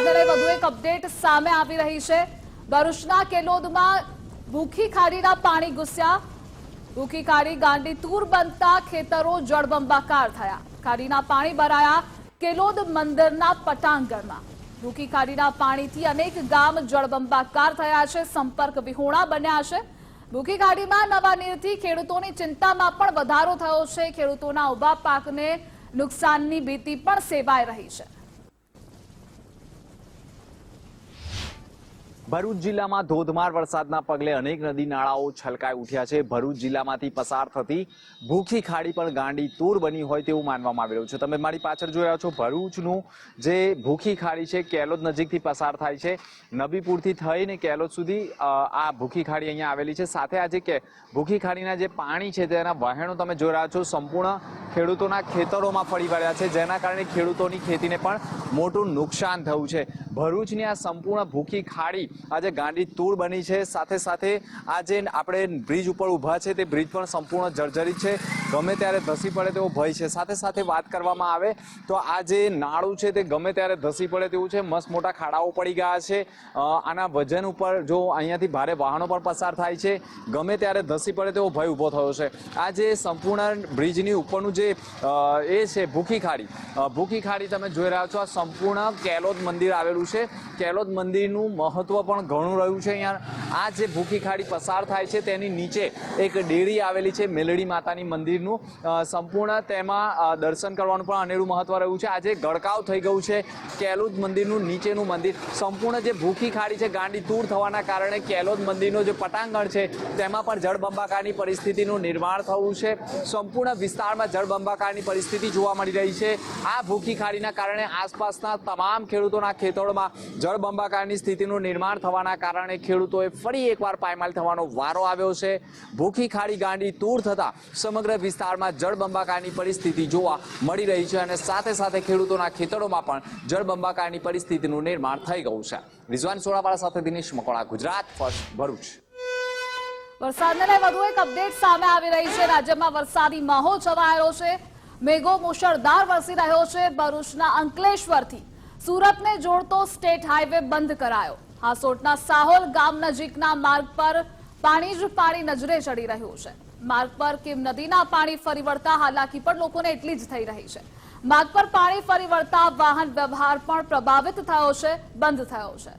વરસાદને વધુ એક અપડેટ સામે આવી રહી છે. ભરૂચના કેલોદમાં ભૂખી ખાડીના પાણી ઘૂસ્યા. ભૂખી ખાડી ગાંડી તૂર બનતા ખેતરો જળબંબાકાર થયા. ખાડીના પાણી ભરાયા કેલોદ મંદિરના પટાંગણમાં. ભૂખી ખાડીના પાણીથી અનેક ગામ જળબંબાકાર થયા છે, સંપર્ક વિહોણા બન્યા છે. ભૂખી ખાડીમાં નવા નીરથી ખેડૂતોની ચિંતામાં પણ વધારો થયો છે. ખેડૂતોના ઊભા પાકને નુકસાનની ભીતિ પણ સેવાઈ રહી છે. ભરૂચ જિલ્લામાં ધોધમાર વરસાદના પગલે અનેક નદી નાળાઓ છલકાઈ ઉઠ્યા છે. ભરૂચ જિલ્લામાંથી પસાર થતી ભૂખી ખાડી પણ ગાંડી તૂર બની હોય તેવું માનવામાં આવી રહ્યું છે. તમે મારી પાછળ જોઈ રહ્યા છો, ભરૂચનું જે ભૂખી ખાડી છે, કેલોદ નજીકથી પસાર થાય છે. નબીપુરથી થઈને કેલોદ સુધી આ ભૂખી ખાડી અહીંયા આવેલી છે. સાથે આજે કે ભૂખી ખાડીના જે પાણી છે તેના વહેણો તમે જોઈ રહ્યા છો. સંપૂર્ણ ખેડૂતોના ખેતરોમાં ફરી વળ્યા છે. જેના કારણે ખેડૂતોની ખેતીને પણ મોટું નુકસાન થયું છે. ભરૂચની આ સંપૂર્ણ ભૂખી ખાડી આજે ગાંડી તૂર બની છે, સાથે સાથે આ જે આપણે બ્રિજ ઉપર ઊભા છે, તે બ્રિજ પણ સંપૂર્ણ જર્જરિત છે. ગમે ત્યારે ધસી પડે તેવો ભય છે. સાથે સાથે વાત કરવામાં આવે તો આ જે નાળું છે, તે ગમે ત્યારે ધસી પડે તેવું છે. મસ્ત મોટા ખાડાઓ પડી ગયા છે. આના વજન ઉપર જો અહીંયાથી ભારે વાહનો પણ પસાર થાય છે. ગમે ત્યારે ધસી પડે તેવો ભય ઊભો થયો છે. આ જે સંપૂર્ણ બ્રિજની ઉપરનું જે એ છે ભૂખી ખાડી. ભૂખી ખાડી તમે જોઈ રહ્યા છો, આ સંપૂર્ણ કેલોદ મંદિર આવેલું છે. કેલોદ મંદિરનું મહત્વ પણ ઘણું રહ્યું છે અહીંયા. આ જે ભૂખી ખાડી પસાર થાય છે, તેની નીચે એક ડેરી આવેલી છે, મેલડી માતાની મંદિરનું. સંપૂર્ણ તેમાં દર્શન કરવાનું પણ અનેરું મહત્વ રહ્યું છે. આજે ગળકાવ થઈ ગયું છે કેલોદ મંદિરનું, નીચેનું મંદિર. સંપૂર્ણ જે ભૂખી ખાડી છે, ગાંડી તૂર થવાના કારણે કેલોદ મંદિરનો જે પટાંગણ છે, તેમાં પણ જળબંબાકારની પરિસ્થિતિનું નિર્માણ થયું છે. સંપૂર્ણ વિસ્તારમાં જળબંબાકારની પરિસ્થિતિ જોવા મળી રહી છે. આ ભૂખી ખાડીના કારણે આસપાસના તમામ ખેડૂતોના ખેતરોમાં જળબંબાકારની સ્થિતિનું નિર્માણ થવાના કારણે ખેડૂતોએ ફરી એકવાર પાયમાલ થવાનો વારો આવ્યો છે. ભૂખી ખાડી ગાંડી તૂર થતાં સમગ્ર વિસ્તારમાં જળબંબાકારની પરિસ્થિતિ જોવા મળી રહી છે અને સાથે સાથે ખેડૂતોના ખેતરોમાં પણ જળબંબાકારની પરિસ્થિતિનું નિર્માણ થઈ ગયું છે. રિઝવાન સોળાવાળા સાથે દિનેશ મકોડા, ગુજરાત, ફર્સ્ટ ભરૂચ. વરસાદને લઈ વધુ એક અપડેટ સામે આવી રહી છે. રાજ્યમાં વરસાદી માહોલ છવાયેલો છે. મેઘો મુશળધાર વરસી રહ્યો છે. ભરૂચના અંકલેશ્વરથી સુરતને જોડતો સ્ટેટ હાઈવે બંધ કરાયો. હાસોટના સાહોલ ગામ નજીકના માર્ગ પર પાણી જ પાણી નજરે ચડી રહ્યું છે. માર્ગ પર કિમ નદીના પાણી ફરી વળતા હાલાકી પણ લોકોને એટલી જ થઈ રહી છે. માર્ગ પર પાણી ફરી વળતા વાહન વ્યવહાર પણ પ્રભાવિત થયો છે, બંધ થયો છે.